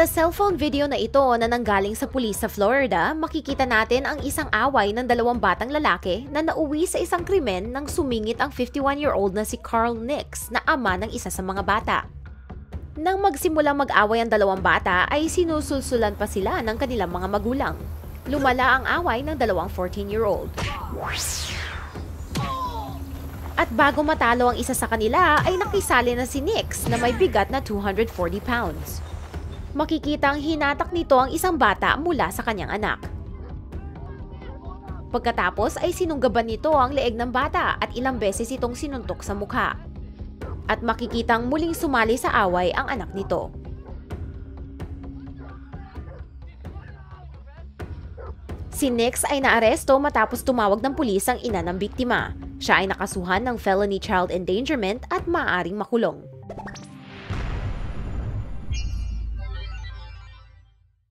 Sa cellphone video na ito na nanggaling sa pulis sa Florida, makikita natin ang isang away ng dalawang batang lalaki na nauwi sa isang krimen nang sumingit ang 51-year-old na si Carl Nix na ama ng isa sa mga bata. Nang magsimulang mag-away ang dalawang bata ay sinusulsulan pa sila ng kanilang mga magulang. Lumala ang away ng dalawang 14-year-old. At bago matalo ang isa sa kanila ay nakisali na si Nix na may bigat na 240 pounds makikitang hinatak nito ang isang bata mula sa kanyang anak. Pagkatapos ay sinunggaban nito ang leeg ng bata at ilang beses itong sinuntok sa mukha. At makikitang muling sumali sa away ang anak nito. Si Nix ay naaresto matapos tumawag ng pulis ang ina ng biktima. Siya ay nakasuhan ng felony child endangerment at maaaring makulong.